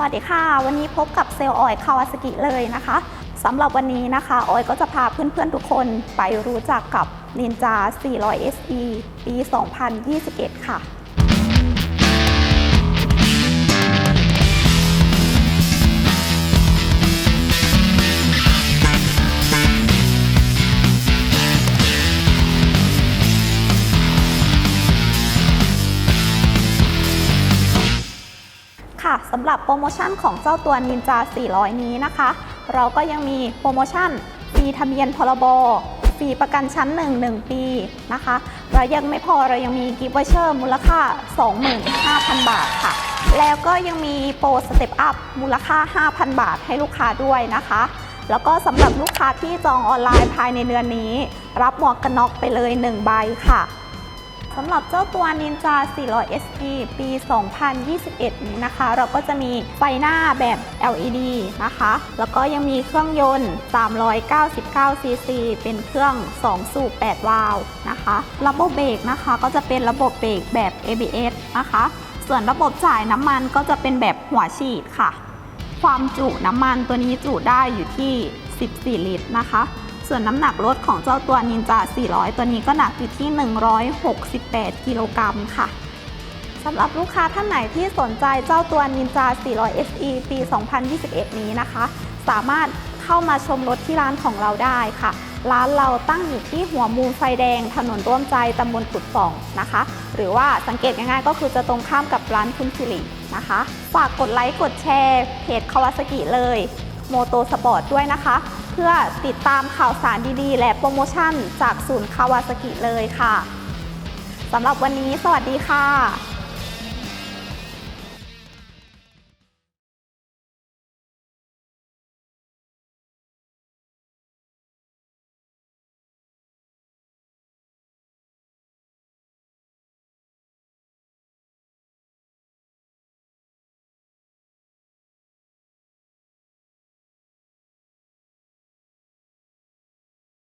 วัสดีค่ะ วันนี้พบกับเซลล์ออยคาวาสกิเลยนะคะสำหรับวันนี้นะคะออยก็จะพาเพื่อนๆทุกคนไปรู้จักกับ Ninja 400 SE ปี 2021 ค่ะ ค่ะสำหรับโปรโมชั่นของเจ้าตัว Ninja 400 นี้นะคะ เราก็ยังมีโปรโมชั่นฟรีทะเบียนพรบฟรีประกันชั้น 1 1 ปีนะคะและยังไม่พอเรายังมีกิฟต์วอเชอร์มูลค่า 25,000 บาทค่ะ แล้วก็ยังมีโปรสเต็ปอัพมูลค่า 5,000 บาทให้ลูกค้าด้วยนะคะแล้วก็สำหรับลูกค้าที่จองออนไลน์ภายในเดือนนี้ รับหมวกกันน็อกไปเลย 1 ใบค่ะ สำหรับเจ้าตัว Ninja 400 SE ปี 2021 นี้นะคะ เราก็จะมีไฟหน้าแบบ LED นะคะ แล้วก็ยังมีเครื่องยนต์ 399 cc เป็นเครื่อง 2 สูบ 8 วาล์วนะคะ ระบบเบรกนะคะก็จะเป็นระบบเบรกแบบ ABS นะคะ ส่วนระบบจ่ายน้ำมันก็จะเป็นแบบหัวฉีดค่ะ ความจุน้ำมันตัวนี้จุได้อยู่ที่ 14 ลิตรนะคะ ส่วนน้ำหนักรถของเจ้าตัว Ninja 400 ตัวนี้ก็หนักอยู่ที่ 168 กิโลกรัมค่ะสำหรับลูกค้าท่านไหนที่สนใจเจ้าตัว Ninja 400 SE ปี 2021 นี้นะคะ สามารถเข้ามาชมรถที่ร้านของเราได้ค่ะ ร้านเราตั้งอยู่ที่หัวมุมไฟแดง ถนนร่วมใจตำบลกุดป่องนะคะ หรือว่าสังเกตง่ายๆ ก็คือจะตรงข้ามกับร้านคุณสิรินะคะ ฝากกดไลค์กดแชร์เพจคาวาสกิเลย โมโตสปอร์ตด้วยนะคะ เพื่อติดตามข่าวสารดีๆ และโปรโมชั่นจากศูนย์คาวาสกิเลยค่ะสำหรับวันนี้สวัสดีค่ะ